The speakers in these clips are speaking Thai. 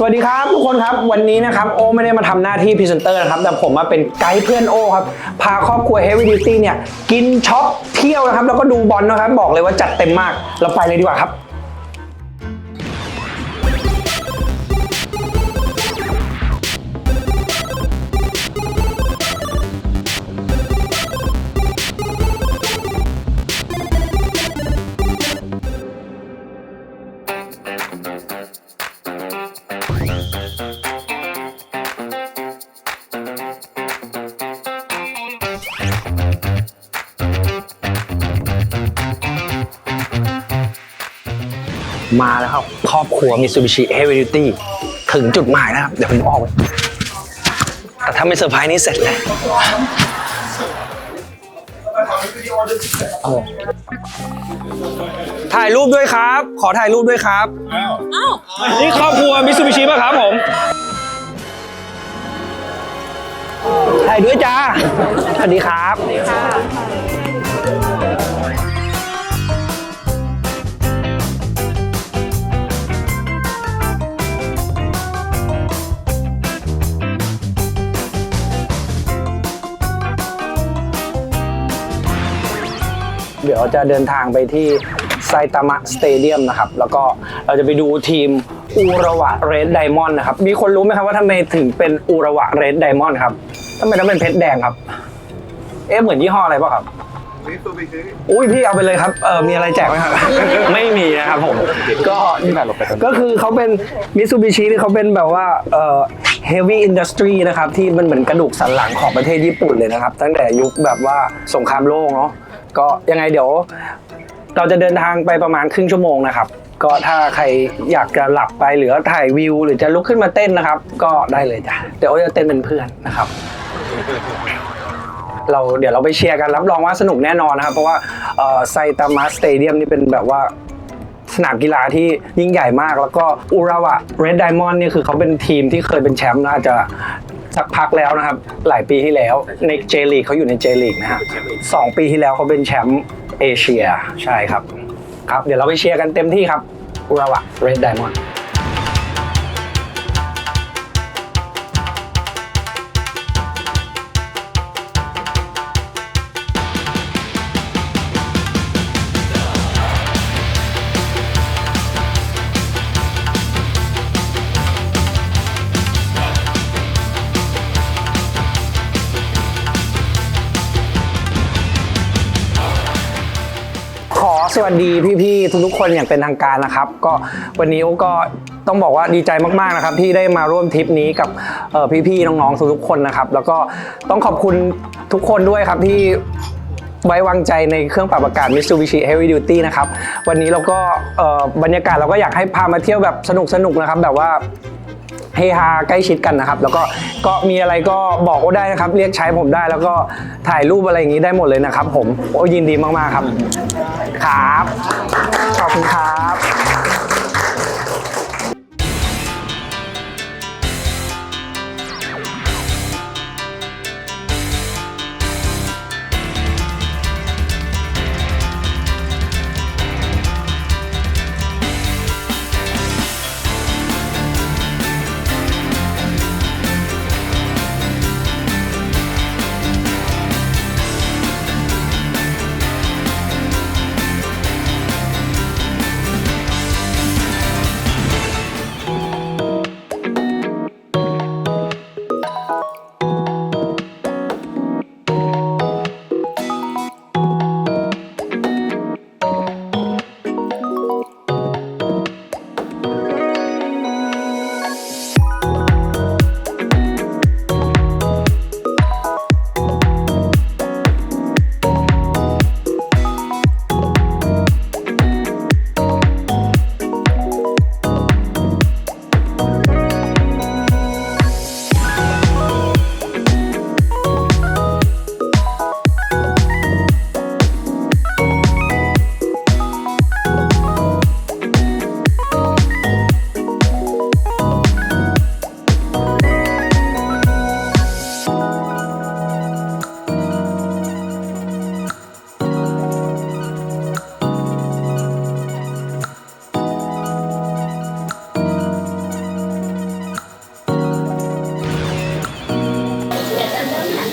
สวัสดีครับทุกคนครับวันนี้นะครับโอไม่ได้มาทำหน้าที่พรีเซนเตอร์นะครับแต่ผมมาเป็นไกด์เพื่อนโอครับ พาครอบครัวเฮฟวี่ดิวตี้เนี่ย กินช็อปเที่ยวนะครับ แล้วก็ดูบอลนะครับ บอกเลยว่าจัดเต็มมากเราไปเลยดีกว่าครับ มาแล้วครับ ครอบครัว Mitsubishi Heavy Duty ถึงจุดหมายแล้วครับ เดี๋ยวผมออกไป แต่ถ้าไม่เซอร์ไพรส์นี่เสร็จเลยถ่ายรูปด้วยครับ ขอถ่ายรูปด้วยครับ นี่ครอบครัว Mitsubishi ป่ะครับผม ถ่ายด้วยจ้า สวัสดีครับ ดี๋ยวจะเดินทางไปที่ไซตามะสเตเดียมนะครับ แล้วก็เราจะไปดูทีมอูระวะเรดไดมอนด์นะครับ มีคนรู้ไหมครับว่าทำไมถึงเป็นอูระวะเรดไดมอนด์ครับทำไมต้องเป็นเพชรแดงครับ เอ๊ะเหมือนยี่ห้ออะไรป่ะครับอุ้ยพี่เอาไปเลยครับเออมีอะไรแจกไหมครับ ไม่มีนะครับผมก็ก็คือเขาเป็นมิ t ูบิชิที่เขาเป็นแบบว่าเอ่อ heavy industry นะครับ ที่มันเหมือนกระดูกสันหลังของประเทศญี่ปุ่นเลยนะครับ ตั้งแต่ยุคแบบว่าสงครามโลกเนาะ ก็ยังไงเดี๋ยว เราจะเดินทางไปประมาณครึ่งชั่วโมงนะครับ ก็ถ้าใครอยากจะหลับไปหรือถ่ายวิว หรือจะลุกขึ้นมาเต้นนะครับ ก็ได้เลยจ้ะเดี๋ยวโอ๊ตจะเต้นเป็นเพื่อนนะครับ เราเดี๋ยวเราไปเชียร์กันรับรองว่าสนุกแน่นอนนะครับ เพราะว่าไซตามะสเตเดียมนี่เป็นแบบว่าสนามกีฬาที่ยิ่งใหญ่มาก แล้วก็อุระวะเรดไดมอนด์นี่คือเขาเป็นทีมที่เคยเป็นแชมป์น่าจะ สักพักแล้วนะครับ หลายปีที่แล้วในเจลีกเขาอยู่ในเจลีกนะฮะสองปีที่แล้วเขาเป็นแชมป์เอเชียใช่ครับ ครับ เดี๋ยวเราไปเชียร์กันเต็มที่ครับอุระวะเรดไดมอนด์ สวัสดีพี่ๆทุกๆคนอย่างเป็นทางการนะครับ ก็วันนี้โอ้ก็ต้องบอกว่าดีใจมากๆนะครับ ที่ได้มาร่วมทริปนี้กับพี่ๆน้องๆทุกๆคนนะครับ แล้วก็ต้องขอบคุณทุกคนด้วยครับที่ไว้วางใจในเครื่องปรับอากาศ Mitsubishi Heavy Duty นะครับ วันนี้เราก็บรรยากาศเราก็อยากให้พามาเที่ยวแบบสนุกๆนะครับ แบบว่า เฮฮาใกล้ชิดกันนะครับ แล้วก็ก็มีอะไรก็บอกก็ได้นะครับ เรียกใช้ผมได้แล้วก็ถ่ายรูปอะไรอย่างนี้ได้หมดเลยนะครับ ผมโอ้ยินดีมากๆครับ ครับ ขอบคุณครับ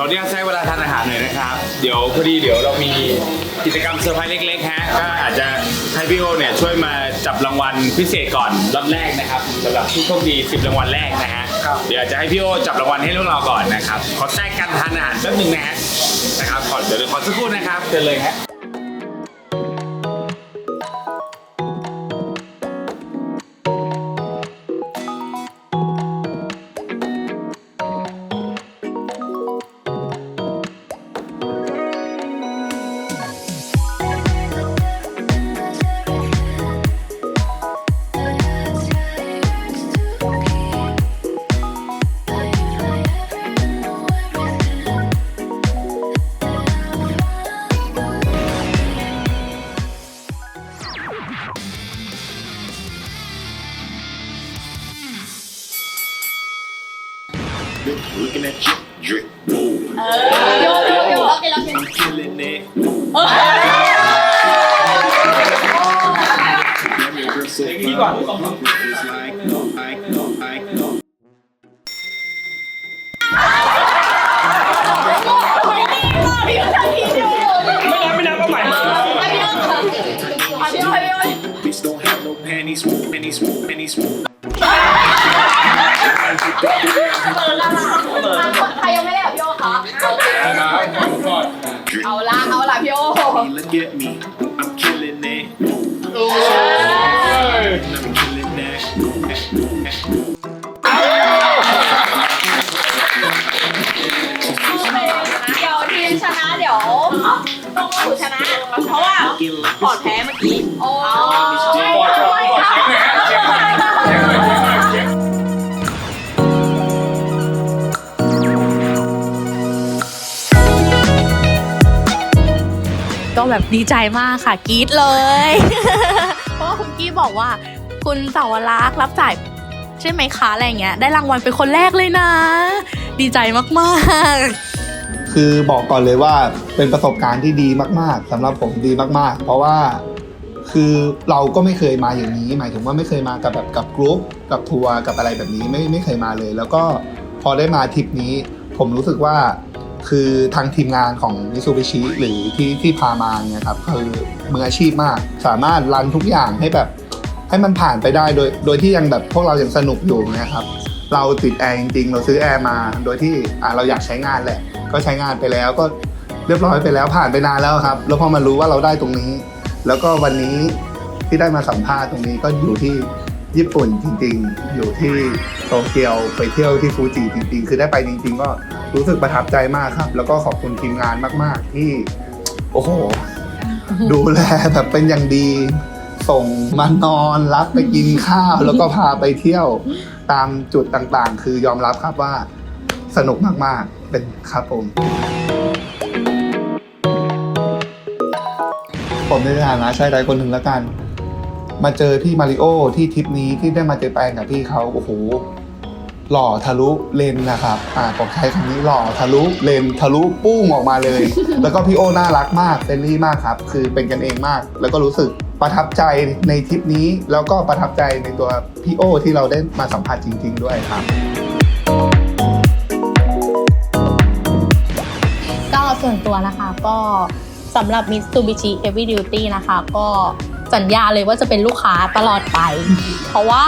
เราเนี่ยใช้เวลาทานอาหารหน่อยนะครับ เดี๋ยวพอดีเดี๋ยวเรามีกิจกรรมเซอร์ไพรส์เล็กๆฮะก็อาจจะให้พี่โอเนี่ยช่วยมาจับรางวัลพิเศษก่อนรอบแรกนะครับสำหรับผู้โชคดี 10 รางวัลแรกนะฮะเดี๋ยวจะให้พี่โอจับรางวัลให้พวกเราก่อนนะครับขอแทรกการทานอาหารแป๊บนึงนะฮะนะครับขอเดี๋ยวขอสักครู่นะครับเชิญเลยฮะ Looking at you, drip, whoa, โยโยโยโอเคแล้ว I'm killing it. Grab your girl so fine. It's like, like, like, พี่โยทำพี่โย เอาละเอาละพี่โย look at me, I'm killing it. I'm killing that. เดี๋ยวทีมชนะเดี๋ยวต้องหนูชนะ เพราะว่าปอดแพ้เมื่อกี้ โอ้ย แบบดีใจมากค่ะกรี๊ดเลย เพราะว่าคุณกี้บอกว่า คุณสาวรักษ์รับจ่ายใช่ไหมคะอะไรเงี้ยได้รางวัลเป็นคนแรกเลยนะ ดีใจมากๆคือบอกก่อนเลยว่าเป็นประสบการณ์ที่ดีมาก ๆสำหรับผมดีมากๆ เพราะว่าคือเราก็ไม่เคยมาอย่างนี้ หมายถึงว่าไม่เคยมากับแบบกับกรุ๊ปกับทัวร์กับอะไรแบบนี้ไม่ไม่เคยมาเลย แล้วก็พอได้มาทริปนี้ ผมรู้สึกว่า คือทางทีมงานของ Mitsubishi หรือที่ที่พามาเนี่ยครับคือมืออาชีพมาก สามารถรันทุกอย่างให้แบบให้มันผ่านไปได้โดยโดยที่ยังแบบพวกเรายังสนุกอยู่นะครับเราติดแอร์จริงๆ เราซื้อแอร์มา โดยที่อะเราอยากใช้งานแหละ ก็ใช้งานไปแล้วก็เรียบร้อยไปแล้วผ่านไปนานแล้วครับ แล้วพอมารู้ว่าเราได้ตรงนี้ แล้วก็วันนี้ที่ได้มาสัมภาษณ์ตรงนี้ก็อยู่ที่ ญี่ปุ่นจริงๆ อยู่ที่โตเกียวไปเที่ยวที่ฟูจิจริงๆ คือได้ไปจริงๆ ก็รู้สึกประทับใจมากครับ แล้วก็ขอบคุณทีมงานมากๆ ที่ โอ้โห ดูแลแบบเป็นอย่างดี ส่งมานอนรับไปกินข้าว แล้วก็พาไปเที่ยวตามจุดต่างๆ คือยอมรับครับว่าสนุกมากๆ เป็นครับผม ผมในฐานะชายใดคนหนึ่งแล้วกัน มาเจอพี่มาริโอที่ทริปนี้ที่ได้มาเจอแปลงกับพี่เขาโอ้โหหล่อทะลุเลนนะครับ อ่าผมใช้คำนี้หล่อทะลุเลนทะลุปุ้งออกมาเลย แล้วก็พี่โอน่ารักมากเฟรนลี่มากครับ คือเป็นกันเองมาก แล้วก็รู้สึกประทับใจในทริปนี้ แล้วก็ประทับใจในตัวพี่โอที่เราได้มาสัมผัสจริง ๆ ด้วยครับ ก็ส่วนตัวนะคะก็สำหรับ Mitsubishi Heavy Duty นะคะก็ สัญญาเลยว่าจะเป็นลูกค้าตลอดไป เพราะว่า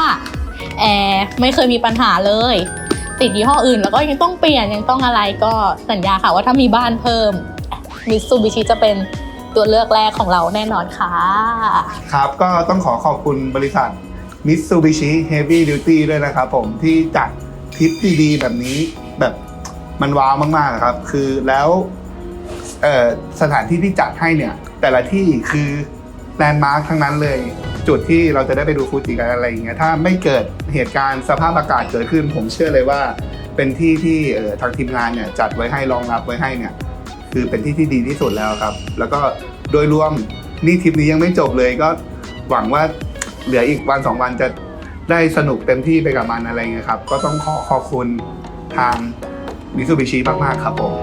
แอร์ไม่เคยมีปัญหาเลย ติดยี่ห้ออื่นแล้วก็ยังต้องเปลี่ยนยังต้องอะไรก็สัญญาค่ะว่าถ้ามีบ้านเพิ่ม Mitsubishi จะเป็นตัวเลือกแรกของเราแน่นอนค่ะ ครับก็ต้องขอขอบคุณบริษัท Mitsubishi Heavy Duty ด้วยนะครับผมที่จัดทริปดีๆแบบนี้แบบมันว้าวมากๆครับ คือแล้วสถานที่ที่จัดให้เนี่ย แต่ละที่คือ แลนด์มาร์คทั้งนั้นเลย จุดที่เราจะได้ไปดูฟูจิกันอะไรอย่างเงี้ยถ้าไม่เกิดเหตุการณ์สภาพอากาศเกิดขึ้น ผมเชื่อเลยว่า เป็นที่ที่เออทางทีมงานเนี่ยจัดไว้ให้รองรับไว้ให้เนี่ยคือเป็นที่ที่ดีที่สุดแล้วครับ แล้วก็โดยรวมนี่ทริปนี้ยังไม่จบเลยก็หวังว่าเหลืออีกวันสองวันจะได้สนุกเต็มที่ไปกับมันอะไรเงี้ยครับ ก็ต้องขอขอบคุณทางมิ t ูบิชิมาก ๆ ครับผม